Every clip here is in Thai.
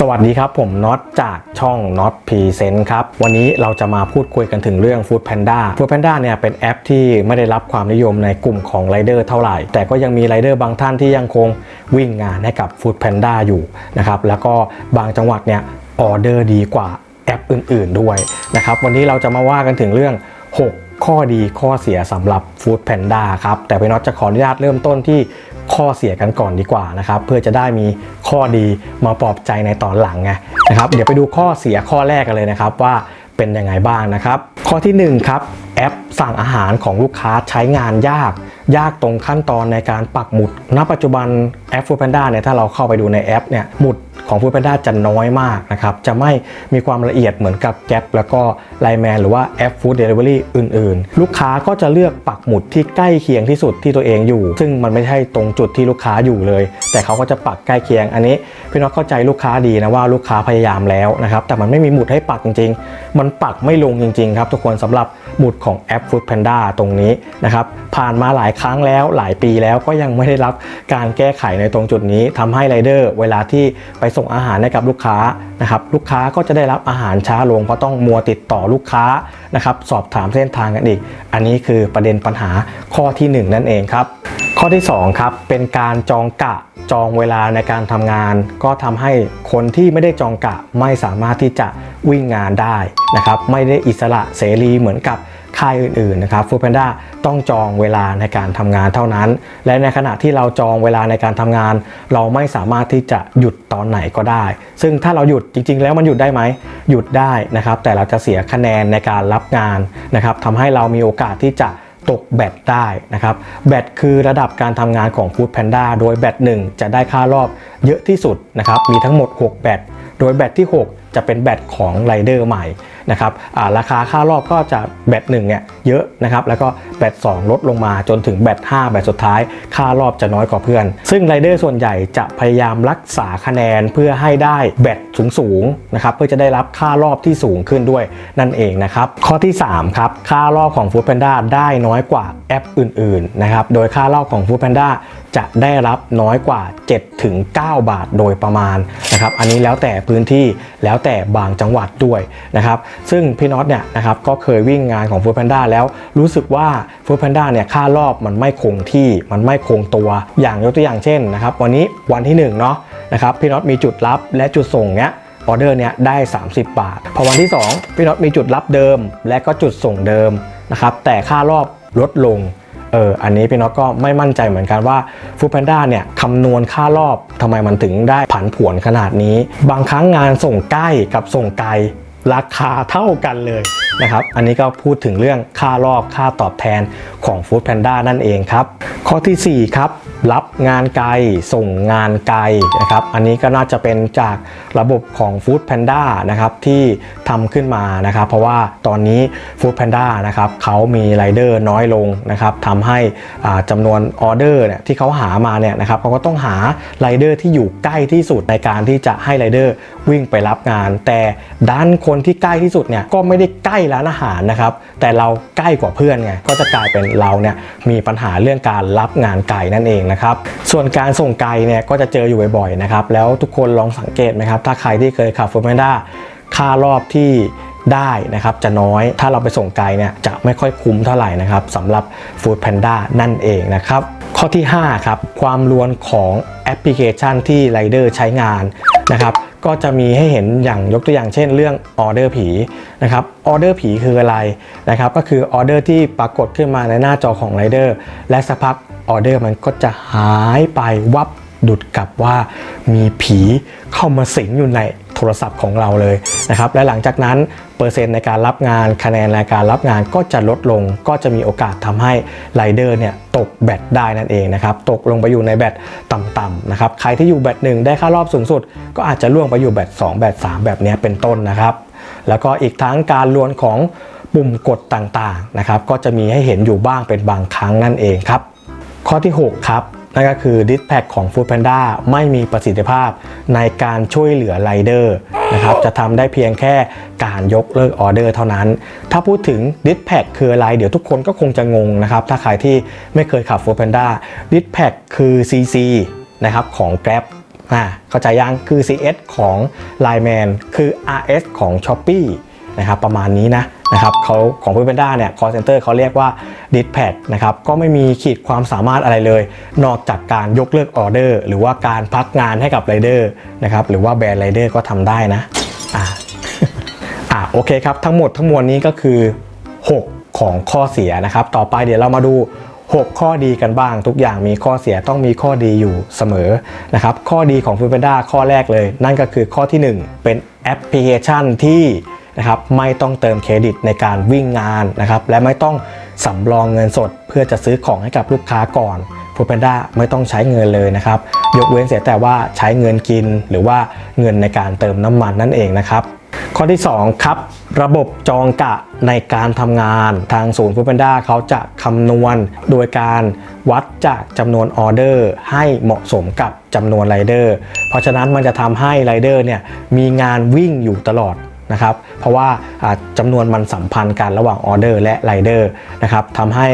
สวัสดีครับ ผมน็อตจากช่อง Not Present ครับ วันนี้เราจะมาพูดคุยกันถึงเรื่อง Food Panda Food Panda เนี่ยเป็นแอปที่ไม่ได้รับความนิยมในกลุ่มของไรเดอร์เท่าไหร่ แต่ก็ยังมีไรเดอร์บางท่านที่ยังคงวิ่งงานให้กับ Food Panda อยู่นะครับแล้วก็บางจังหวัดเนี่ยออเดอร์ดีกว่าแอปอื่น ๆ ด้วยนะครับวันนี้เราจะมาว่ากันถึงเรื่อง 6 ข้อดีข้อเสียสำหรับ Food Panda ครับ แต่พี่น็อตจะขออนุญาตเริ่มต้นที่ข้อเสียกันก่อนดีกว่านะครับ เพื่อจะได้มีข้อดีมาปลอบใจในตอนหลังไงนะครับเดี๋ยวไปดูข้อเสียข้อแรกกันเลยนะครับว่าเป็นยังไงบ้างนะครับ ข้อทีหนึ่1ครับแอปสั่งอาหารของลูกค้าใช้งานยาก ยากตรงขั้นตอนในการปักหมุด ณ ปัจจุบันแอป Food Panda เนี่ยถ้าเราเข้าไปดูในแอปเนี่ยหมุด ของ Food Panda จะน้อยมากนะครับ จะไม่มีความละเอียดเหมือนกับ Gap แล้วก็ไลแมนหรือว่าแอป Food Delivery อื่นๆ ลูกค้าก็จะเลือกปักหมุดที่ใกล้เคียงที่สุดที่ตัวเองอยู่ ซึ่งมันไม่ใช่ตรงจุดที่ลูกค้าอยู่เลย แต่เขาก็จะปักใกล้เคียงอันนี้พี่น้องเข้าใจลูกค้าดีนะว่าลูกค้าพยายามแล้วนะครับแต่มันไม่มีหมุดให้ปักจริง ๆ มันปักไม่ลงจริง ๆ ครับทุกคนสำหรับหมุดของแอป Food Panda ตรงนี้นะครับผ่านมาหลายครั้งแล้วหลายปีแล้วก็ยังไม่ได้รับการแก้ไขในตรงจุดนี้ทำให้ไรเดอร์เวลาที่ไปส่งอาหารให้กับลูกค้านะครับลูกค้าก็จะได้รับอาหารช้าลงเพราะต้องมัวติดต่อลูกค้านะครับสอบถามเส้นทางกันอีก อันนี้คือประเด็นปัญหาข้อทีหนึ่1 นั่นเองครับข้อที่2ครับเป็นการจองกะจองเวลาในการทำงาน ก็ทำให้คนที่ไม่ได้จองกะไม่สามารถที่จะวิ่งงานได้นะครับไม่ได้อิสระเสรีเหมือนกับ ค่ายอื่นๆนะครับฟู o แพนด้าต้องจองเวลาในการทำงานเท่านั้น และในขณะที่เราจองเวลาในการทำงาน เราไม่สามารถที่จะหยุดตอนไหนก็ได้ ซึ่งถ้าเราหยุดจริง ๆ แล้วมันหยุดได้ไหมหยุดได้นะครับ แต่เราจะเสียคะแนนในการรับงานนะครับทำให้เรามีโอกาสที่จะตกแบตได้นะครับ แบตคือระดับการทำงานของ Food Panda โดยแบต1จะได้ค่ารอบเยอะที่สุดนะครับ มีทั้งหมด 6 แบต โดยแบตที่ 6 จะเป็นแบตของไรเดอร์ใหม่ นะครับอ่าราคาค่ารอบก็จะแบต1เนี่ยเยอะนะครับแล้วก็แบต2ลดลงมาจนถึงแบต5แบตสุดท้าย ค่ารอบจะน้อยกว่าเพื่อน ซึ่งไรเดอร์ส่วนใหญ่จะพยายามรักษาคะแนนเพื่อให้ได้แบตสูงๆนะครับเพื่อจะได้รับค่ารอบที่สูงขึ้นด้วยนั่นเองนะครับข้อที่3ครับค่ารอบของ Food Panda ได้น้อยกว่าแอปอื่นๆนะครับโดยค่ารอบของ Food Panda จะได้รับน้อยกว่า7ถึง9บาทโดยประมาณนะครับอันนี้แล้วแต่พื้นที่แล้วแต่บางจังหวัดด้วยนะครับซึ่งพี่น็อตเนี่ยนะครับก็เคยวิ่งงานของ Food Panda แล้วรู้สึกว่า Food Panda เนี่ยค่ารอบมันไม่คงที่มันไม่คงตัว อย่างยกตัวอย่างเช่นนะครับวันนี้วันที่1เนาะนะครับพี่น็อตมีจุดรับและจุดส่งเนี้ยออเดอร์เนี่ยได้ 30 บาท พอวันที่ 2 พี่น็อตมีจุดรับเดิม และก็จุดส่งเดิมนะครับแต่ค่ารอบลดลงเอออันนี้พี่น็อตก็ไม่มั่นใจเหมือนกันว่า f o o d Panda เนี่ยคำนวณค่ารอบทำไมมันถึงได้ผันผวนขนาดนี้ บางครั้งงานส่งใกล้กับส่งไกล ราคาเท่ากันเลยนะครับ อันนี้ก็พูดถึงเรื่องค่ารอบค่าตอบแทนของ Food Panda นั่นเองครับ ข้อทีสี่4 ครับ รับงานไกล ส่งงานไกลนะครับ อันนี้ก็น่าจะเป็นจากระบบของ Food Panda นะครับที่ทำขึ้นมานะครับ เพราะว่าตอนนี้ Food Panda นะครับเขามีไรเดอร์น้อยลงนะครับทำให้จำนวนออเดอร์เนี่ยที่เขาหามาเนี่ยนะครับเขาก็ต้องหาไรเดอร์ที่อยู่ใกล้ที่สุดในการที่จะให้ไรเดอร์วิ่งไปรับงาน แต่ด้านคนที่ใกล้ที่สุดเนี่ยก็ไม่ได้ใกล้ร้านอาหารนะครับ แต่เราใกล้กว่าเพื่อนไงก็จะกลายเป็นเราเนี่ยมีปัญหาเรื่องการรับงานไกลนั่นเองนะครับ ส่วนการส่งไกลเนี่ยก็จะเจออยู่บ่อยๆนะครับ แล้วทุกคนลองสังเกตไหมครับ ถ้าใครที่เคยขับฟูดแพนด้าค่ารอบที่ได้นะครับจะน้อยถ้าเราไปส่งไกลเนี่ยจะไม่ค่อยคุ้มเท่าไหร่นะครับสำหรับ Food Panda นั่นเองนะครับ ข้อที่ 5 ครับ ความรวนของแอปพลิเคชันที่ไรเดอร์ใช้งานนะครับ ก็จะมีให้เห็นอย่างยกตัวอย่างเช่น เรื่องออเดอร์ผีนะครับออเดอร์ผีคืออะไรนะครับก็คือออเดอร์ที่ปรากฏขึ้นมาในหน้าจอของไรเดอร์และสักพักออเดอร์มันก็จะหายไปวับดุดกับว่ามีผีเข้ามาสิงอยู่ใน โทรศัพท์ของเราเลยนะครับและหลังจากนั้นเปอร์เซ็นต์ในการรับงานคะแนนในการรับงานก็จะลดลง ก็จะมีโอกาสทำให้ไรเดอร์เนี่ยตกแบตได้นั่นเองนะครับตกลงไปอยู่ในแบตต่ำๆนะครับใครที่อยู่แบตหนึ่งได้ค่ารอบสูงสุด ก็อาจจะล่วงไปอยู่แบต2แบต3แบบนี้เป็นต้นนะครับ แล้วก็อีกทั้งการลวนของปุ่มกดต่างๆนะครับก็จะมีให้เห็นอยู่บ้างเป็นบางครั้งนั่นเองครับ ข้อที่ 6 ครับ นั่นก็คือ d i s p a c ของ Food Panda ไม่มีประสิทธิภาพในการช่วยเหลือไรเดอร์นะครับจะทำได้เพียงแค่การยกเลิกออเดอร์เท่านั้น ถ้าพูดถึง d i s p a c คืออะไร เดี๋ยวทุกคนก็คงจะงงนะครับ ถ้าใครที่ไม่เคยขับ Food Panda d i s p a c คือ CC นะครับของ Grab อ่าเข้าใจยังคือ CS ของ Line Man คือ RS ของ s h o p e e นะครับประมาณนี้นะ นะครับเขาของ f o o d Panda เนี่ย call center เขาเรียกว่า d i s p a t นะครับก็ไม่มีขีดความสามารถอะไรเลย นอกจากการยกเลิกออเดอร์ หรือว่าการพักงานให้กับไรเดอร์นะครับหรือว่าแบรนด์ไรเดอร์ก็ทำได้นะอ่าอะโอเคครับทั้งหมดทั้งมวลนี้ก็คือ 6 ของข้อเสียนะครับ ต่อไปเดี๋ยวเรามาดู 6 ข้อดีกันบ้าง ทุกอย่างมีข้อเสียต้องมีข้อดีอยู่เสมอนะครับข้อดีของ f o o d Panda ข้อแรกเลย นั่นก็คือข้อที่ 1 เป็นแอปพลิเคชันที่ นะครับไม่ต้องเติมเครดิตในการวิ่งงานนะครับและไม่ต้องสำรองเงินสด เพื่อจะซื้อของให้กับลูกค้าก่อนฟูดแพนด้าไม่ต้องใช้เงินเลยนะครับยกเว้นเสียแต่ว่าใช้เงินกิน หรือว่าเงินในการเติมน้ำมันนั่นเองนะครับข้อที่ 2 ครับ ระบบจองกะในการทำงานทางศูนย์ฟูดแพนด้าเขาจะคำนวณโดยการวัดจากจำนวนออเดอร์ให้เหมาะสมกับจำนวนไรเดอร์ เพราะฉะนั้นมันจะทำให้ไรเดอร์เนี่ยมีงานวิ่งอยู่ตลอด นะครับเพราะว่าอ่าจำนวนมันสัมพันธ์กันระหว่างออเดอร์และไรเดอร์นะครับทำให้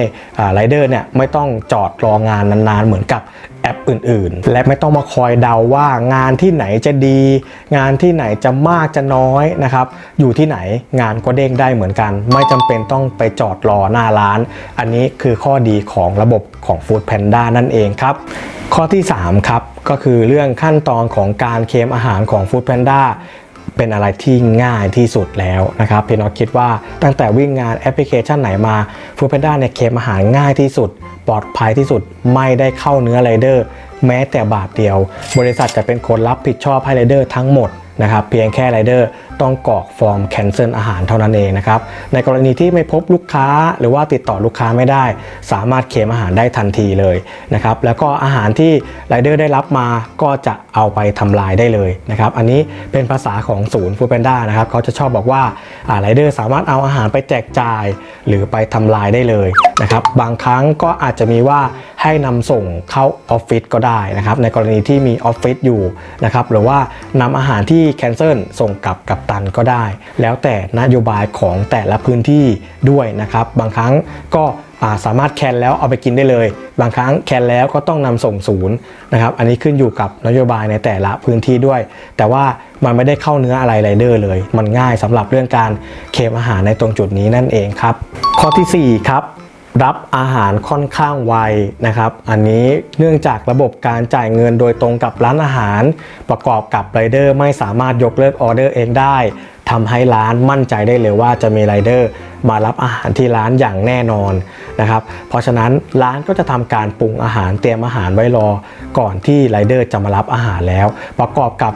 ไรเดอร์เนี่ยไม่ต้องจอดรองานนานๆ เหมือนกับแอปอื่น ๆ และไม่ต้องมาคอยเดาว่างานที่ไหนจะดี งานที่ไหนจะมากจะน้อยนะครับอยู่ที่ไหนงานก็เด้งได้เหมือนกัน ไม่จำเป็นต้องไปจอดรอหน้าร้าน อันนี้คือข้อดีของระบบของ Food Panda นั่นเองครับข้อที่ 3 ครับ ก็คือเรื่องขั้นตอนของการเคลมอาหารของ Food Panda เป็นอะไรที่ง่ายที่สุดแล้วนะครับพี่น็อตคิดว่าตั้งแต่วิ่งงานแอปพลิเคชันไหนมา Food Panda เนี่ยเคมอาหารง่ายที่สุด ปลอดภัยที่สุดไม่ได้เข้าเนื้อไรเดอร์ แม้แต่บาทเดียว บริษัทจะเป็นคนรับผิดชอบให้ไรเดอร์ทั้งหมด นะครับเพียงแค่ไรเดอร์ต้องกรอกฟอร์มแคนเซิลอาหารเท่านั้นเองนะครับในกรณีที่ไม่พบลูกค้าหรือว่าติดต่อลูกค้าไม่ได้ สามารถเคลมอาหารได้ทันทีเลยนะครับแล้วก็อาหารที่ไรเดอร์ได้รับมาก็จะเอาไปทำลายได้เลยนะครับอันนี้เป็นภาษาของศูนย์ฟูแพนด้านะครับเขาจะชอบบอกว่าไรเดอร์สามารถเอาอาหารไปแจกจ่าย หรือไปทำลายได้เลยนะครับบางครั้งก็อาจจะมีว่าให้นำส่งเข้าออฟฟิศก็ได้นะครับในกรณีที่มีออฟฟิศอยู่นะครับหรือว่านำอาหารที่แคนเซิลส่งกลับกับตันก็ได้ แล้วแต่นโยบายของแต่ละพื้นที่ด้วยนะครับ บางครั้งก็าสามารถแคนแล้วเอาไปกินได้เลย บางครั้งแคนแล้วก็ต้องนำส่งศูนย์นะครับอันนี้ขึ้นอยู่กับนโยบายในแต่ละพื้นที่ด้วย แต่ว่ามันไม่ได้เข้าเนื้ออะไรไรเดอร์เลย มันง่ายสำหรับเรื่องการเคมอาหารในตรงจุดนี้นั่นเองครับ ข้อทีสี่4ครับ รับอาหารค่อนข้างไวนะครับ อันนี้เนื่องจากระบบการจ่ายเงินโดยตรงกับร้านอาหาร ประกอบกับไรเดอร์ไม่สามารถยกเลิกออเดอร์เองได้ ทำให้ร้านมั่นใจได้เลยว่าจะมีไรเดอร์มารับอาหารที่ร้านอย่างแน่นอนนะครับเพราะฉะนั้นร้านก็จะทำการปรุงอาหารเตรียมอาหารไว้รอ ก่อนที่ไรเดอร์จะมารับอาหารแล้ว ประกอบกับ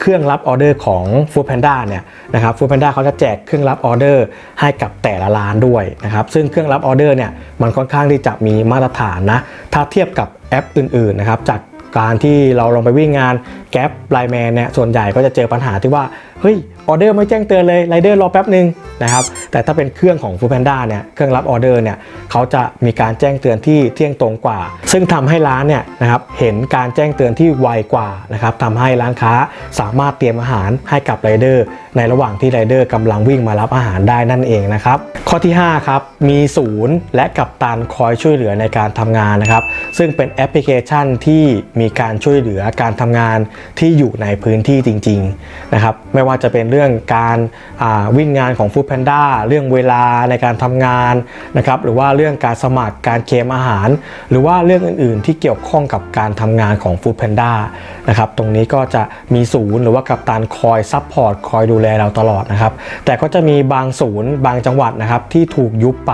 เครื่องรับออเดอร์ของ Food Panda เนี่ยนะครับ Food Panda เขาจะแจกเครื่องรับออเดอร์ให้กับแต่ละร้านด้วยนะครับซึ่งเครื่องรับออเดอร์เนี่ยมันค่อนข้างที่จะมีมาตรฐานนะถ้าเทียบกับแอปอื่นๆนะครับจาก การที่เราลองไปวิ่งงานแก๊ปไลแมนเนี่ยส่วนใหญ่ก็จะเจอปัญหาที่ว่า เฮ้ยออเดอร์ไม่แจ้งเตือนเลยไรเดอร์รอแป๊บหนึ่งนะครับแต่ถ้าเป็นเครื่องของ Food Panda เนี่ยเครื่องรับออเดอร์เนี่ยเขาจะมีการแจ้งเตือนที่เที่ยงตรงกว่า ซึ่งทำให้ร้านเนี่ยนะครับเห็นการแจ้งเตือนที่ไวกว่านะครับทำให้ร้านค้าสามารถเตรียมอาหารให้กับไรเดอร์ในระหว่างที่ไรเดอร์กำลังวิ่งมารับอาหารได้นั่นเองนะครับข้อที่5ครับมีศูนย์และกัปตันคอยช่วยเหลือในการทำงานนะครับซึ่งเป็นแอปพลิเคชันที่มีการช่วยเหลือการทำงานที่อยู่ในพื้นที่จริงๆนะครับไม่ว่าจะเป็นเรื่องการวิ่งงานของ Food Panda เรื่องเวลาในการทำงานนะครับหรือว่าเรื่องการสมัครการเคมอาหาร หรือว่าเรื่องอื่นๆ ที่เกี่ยวข้องกับการทำงานของ Food Panda นะครับตรงนี้ก็จะมีศูนย์หรือว่ากัปตันคอยซัพพอร์ตคอยดูแลเราตลอดนะครับแต่ก็จะมีบางศูนย์บางจังหวัดนะครับที่ถูกยุบไป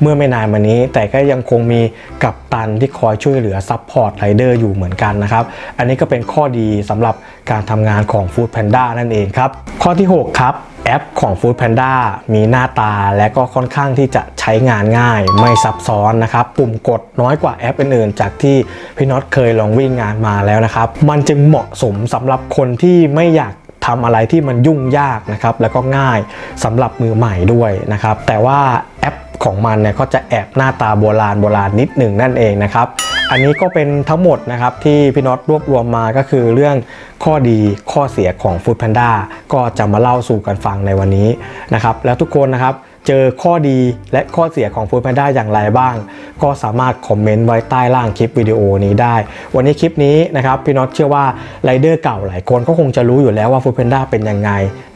เมื่อไม่นานมานี้ แต่ก็ยังคงมีกัปตันที่คอยช่วยเหลือซัพพอร์ตไรเดอร์อยู่เหมือนกันนะครับ อันนี้ก็เป็นข้อดีสำหรับการทำงานของ Food Panda นั่นเองครับ ข้อที่ 6 ครับแอปของ Food Panda มีหน้าตาและก็ค่อนข้างที่จะใช้งานง่าย ไม่ซับซ้อนนะครับ ปุ่มกดน้อยกว่าแอปอื่นๆ จากที่พี่น็อตเคยลองวิ่งงานมาแล้วนะครับ มันจึงเหมาะสมสำหรับคนที่ไม่อยาก ทำอะไรที่มันยุ่งยากนะครับแล้วก็ง่ายสำหรับมือใหม่ด้วยนะครับแต่ว่าแอปของมันเนี่ยก็จะแอบหน้าตาโบราณโบราณนิดหนึ่งนั่นเองนะครับอันนี้ก็เป็นทั้งหมดนะครับที่พี่น็อตรวบรวมมาก็คือเรื่องข้อดีข้อเสียของ Food Panda ก็จะมาเล่าสู่กันฟังในวันนี้นะครับแล้วทุกคนนะครับ เจอข้อดีและข้อเสียของ Food Panda อย่างไรบ้าง ก็สามารถคอมเมนต์ไว้ใต้ล่างคลิปวิดีโอนี้ได้ วันนี้คลิปนี้นะครับพี่น็อตเชื่อว่าไรเดอร์เก่าหลายคนก็คงจะรู้อยู่แล้วว่า Food Panda เป็นยังไง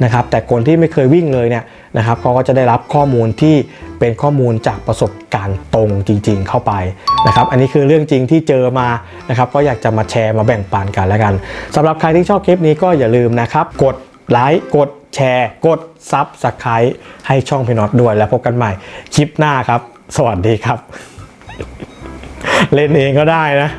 นะครับแต่คนที่ไม่เคยวิ่งเลยเนี่ยนะครับเขาก็จะได้รับข้อมูลที่เป็นข้อมูลจากประสบการณ์ตรงจริง ๆ เข้าไปนะครับอันนี้คือเรื่องจริงที่เจอมานะครับก็อยากจะมาแชร์มาแบ่งปันกันแล้วกันสำหรับใครที่ชอบคลิปนี้ก็อย่าลืมนะครับกดไลค์กด แชร์ กดซับสไครต์ให้ช่องพี่น็อตด้วยแล้วพบกันใหม่คลิปหน้าครับ สวัสดีครับ เล่นเองก็ได้นะ